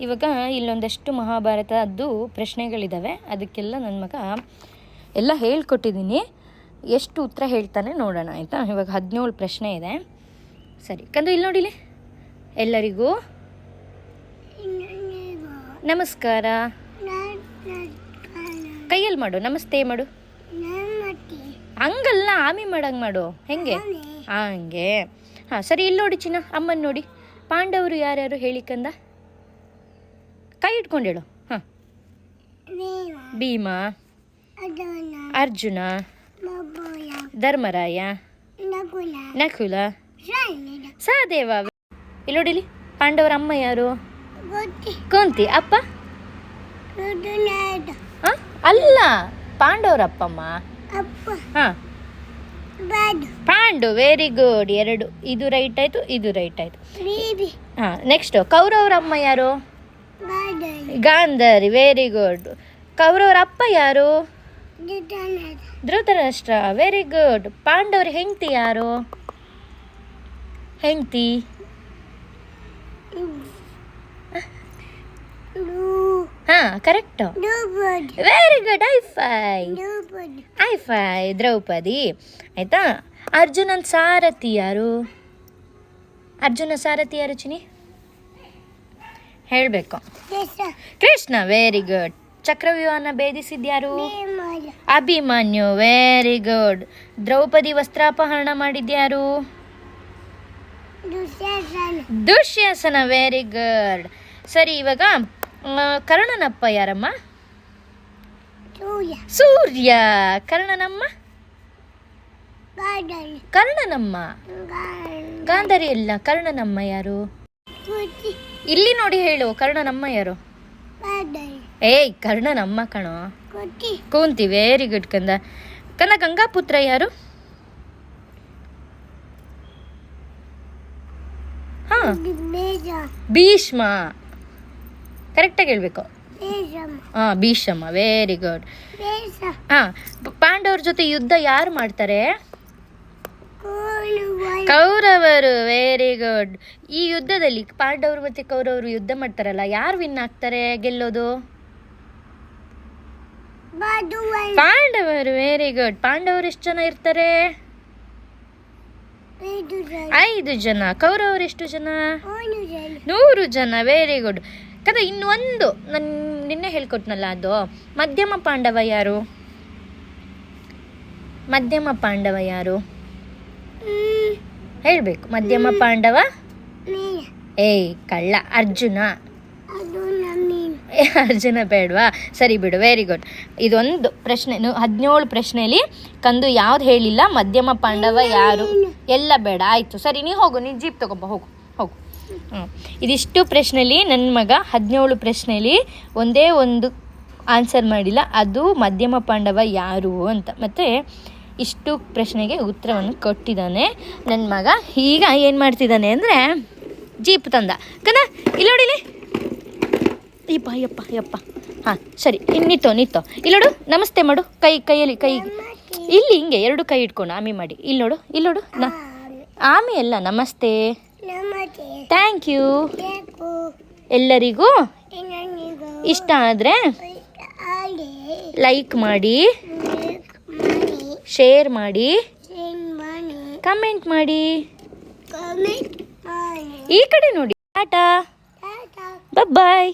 ಇವಾಗ ಇಲ್ಲೊಂದಷ್ಟು ಮಹಾಭಾರತದ್ದು ಪ್ರಶ್ನೆಗಳಿದ್ದಾವೆ ಅದಕ್ಕೆಲ್ಲ ನನ್ನ ಮಗ ಎಲ್ಲ ಹೇಳ್ಕೊಟ್ಟಿದ್ದೀನಿ ಎಷ್ಟು ಉತ್ತರ ಹೇಳ್ತಾನೆ ನೋಡೋಣ ಆಯಿತಾ? ಇವಾಗ ಹದಿನೇಳು ಪ್ರಶ್ನೆ ಇದೆ. ಸರಿ ಕಂದು ಇಲ್ಲಿ ನೋಡಿಲಿ. ಎಲ್ಲರಿಗೂ ನಮಸ್ಕಾರ. ಕೈಯಲ್ಲಿ ಮಾಡು ನಮಸ್ತೆ ಮಾಡು. ಹಂಗಲ್ಲ ಆಮಿ ಮಾಡಂಗೆ ಮಾಡು. ಹೆಂಗೆ? ಹಂಗೆ. ಹಾಂ ಸರಿ ಇಲ್ಲಿ ನೋಡಿ ಚಿನ್ನ ಅಮ್ಮನ ನೋಡಿ. ಪಾಂಡವರು ಯಾರ್ಯಾರು ಹೇಳಿ ಕಂದ ಕೈ ಇಟ್ಕೊಂಡು ಹೇಳು. ಹಾಂ. ಭೀಮ. ಅರ್ಜುನ. ಧರ್ಮರಾಯ. ನಕುಲ. ಸಹದೇವ ಇಲ್ಲಿ ನೋಡಿಲಿ ಪಾಂಡವರ ಅಮ್ಮ ಯಾರು? ಕುಂತಿ ಅಪ್ಪ? ಅಲ್ಲ ಪಾಂಡವರ ಅಪ್ಪಮ್ಮ. ಹಾಂ. ಪಾಂಡು ವೆರಿ ಗುಡ್ ಎರಡು ಇದು ರೈಟ್ ಆಯ್ತು ಇದು ರೈಟ್ ಆಯ್ತು. ಹಾಂ ನೆಕ್ಸ್ಟ್ ಕೌರವರ ಅಮ್ಮ ಯಾರು? ಗಾಂಧಾರಿ ವೆರಿ ಗುಡ್ ಕೌರವರ ಅಪ್ಪ ಯಾರು? ಧೃತರಾಷ್ಟ್ರ. ವೆರಿ ಗುಡ್ ಪಾಂಡವರ ಹೆಂಡತಿ ಯಾರು? ಹೆಂಡತಿ? ಹಾ correct very good high five high five Draupadi. ಆಯ್ತಾ? ಅರ್ಜುನನ್ ಸಾರಥಿ ಯಾರು? ಅರ್ಜುನ ಸಾರಥಿ ಯಾರು ಚಿನಿ ಹೇಳಬೇಕು. ಕೃಷ್ಣ. ವೆರಿ ಗುಡ್ ಚಕ್ರವ್ಯೂಹನ ಭೇದಿಸಿದ್ಯಾರು? ಅಭಿಮನ್ಯು. ವೆರಿ ಗುಡ್ ದ್ರೌಪದಿ ವಸ್ತ್ರಾಪಹರಣ ಮಾಡಿದ್ಯಾರು? ದುಶ್ಯಾಸನ. ವೆರಿ ಗುಡ್ ಸರಿ ಇವಾಗ ಕರ್ಣನಪ್ಪ ಯಾರಮ್ಮ? ಸೂರ್ಯ. ಕರ್ಣನಮ್ಮ? ಕರ್ಣನಮ್ಮ. ಗಾಂಧರಿ ಇಲ್ಲ ಕರ್ಣನಮ್ಮ ಯಾರು? ಇಲ್ಲಿ ನೋಡಿ ಹೇಳು ಕರ್ಣನಮ್ಮ ಯಾರು? ಏಯ್ ಕರ್ಣನಮ್ಮ ಕಣೋ. ಕೂಂತಿ. ವೆರಿ ಗುಡ್ ಕಂದ. ಕಂದ ಗಂಗಾಪುತ್ರ ಯಾರು? ಹಾ. ಭೀಷ್ಮ. ಕರೆಕ್ಟಾಗಿ ಹೇಳ್ಬೇಕು. ಹಾ ಭೀಷ್ಮ ವೆರಿ ಗುಡ್ ಹಾ ಪಾಂಡವ್ರ ಜೊತೆ ಯುದ್ಧ ಯಾರು ಮಾಡ್ತಾರೆ? ಕೌರವರು ವೆರಿ ಗುಡ್ ಈ ಯುದ್ಧದಲ್ಲಿ ಪಾಂಡವರು ಮತ್ತೆ ಕೌರವರು ಯುದ್ಧ ಮಾಡ್ತಾರಲ್ಲ ಯಾರು ವಿನ್ ಆಗ್ತಾರೆ ಗೆಲ್ಲೋದು? ಪಾಂಡವರು ವೆರಿ ಗುಡ್ ಪಾಂಡವರು ಎಷ್ಟು ಜನ ಇರ್ತಾರೆ? ಐದು ಜನ. ಕೌರವರು ಎಷ್ಟು ಜನ? ನೂರು ಜನ ವೆರಿ ಗುಡ್ ಕದ ಇನ್ನೊಂದು ನನ್ ನಿನ್ನೆ ಹೇಳ್ಕೊಟ್ನಲ್ಲ ಅದು. ಮಧ್ಯಮ ಪಾಂಡವ ಯಾರು? ಮಧ್ಯಮ ಪಾಂಡವ ಯಾರು? ಹೇಳ್ಬೇಕು. ಮಧ್ಯಮ ಪಾಂಡವ? ಏಯ್ ಕಳ್ಳ ಅರ್ಜುನ. ಅರ್ಜುನ ಬೇಡವಾ? ಸರಿ ಬಿಡು ವೆರಿ ಗುಡ್ ಇದೊಂದು ಪ್ರಶ್ನೆ ಹದಿನೇಳು ಪ್ರಶ್ನೆಯಲ್ಲಿ ಕಂದು ಯಾವ್ದು ಹೇಳಿಲ್ಲ? ಮಧ್ಯಮ ಪಾಂಡವ ಯಾರು? ಎಲ್ಲ ಬೇಡ ಆಯಿತು. ಸರಿ ನೀ ಹೋಗು ನೀನು ಜೀಪ್ ತಗೊಂಬ ಹೋಗು ಹೋಗು. ಹ್ಞೂ ಇದಿಷ್ಟು ಪ್ರಶ್ನೆಯಲ್ಲಿ ನನ್ನ ಮಗ ಹದಿನೇಳು ಪ್ರಶ್ನೆಯಲ್ಲಿ ಒಂದೇ ಒಂದು ಆನ್ಸರ್ ಮಾಡಿಲ್ಲ. ಅದು ಮಧ್ಯಮ ಪಾಂಡವ ಯಾರು ಅಂತ. ಮತ್ತು ಇಷ್ಟು ಪ್ರಶ್ನೆಗೆ ಉತ್ತರವನ್ನು ಕೊಟ್ಟಿದ್ದಾನೆ. ನನ್ನ ಮಗ ಈಗ ಏನು ಮಾಡ್ತಿದ್ದಾನೆ ಅಂದರೆ ಜೀಪ್ ತಂದ. ಕದ ಇಲ್ಲಿ. ನೋಡಿಲಿ ಯಪ್ಪ ಯಪ್ಪ ಯಪ್ಪ. ಹಾಂ ಸರಿ ಇನ್ನು ನಿತ್ತೋ ನಿತ್ತೋ ಇಲ್ಲಿ ನೋಡು ನಮಸ್ತೆ ಮಾಡು. ಕೈ ಕೈಯಲ್ಲಿ ಕೈ. ಇಲ್ಲಿ ಹಿಂಗೆ ಎರಡು ಕೈ ಇಟ್ಕೊಂಡು ಆಮಿ ಮಾಡಿ. ಇಲ್ಲಿ ನೋಡು ಇಲ್ಲಿ ನೋಡು ನ. ಆಮಿ ಅಲ್ಲ ನಮಸ್ತೆ. ಥ್ಯಾಂಕ್ ಯು ಎಲ್ಲರಿಗೂ ಇಷ್ಟ ಆದರೆ ಲೈಕ್ ಮಾಡಿ. ಶೇರ್ ಮಾಡಿ. ಕಮೆಂಟ್ ಮಾಡಿ. ಈ ಕಡೆ ನೋಡಿ. ಟಾಟಾ ಬಾಯ್.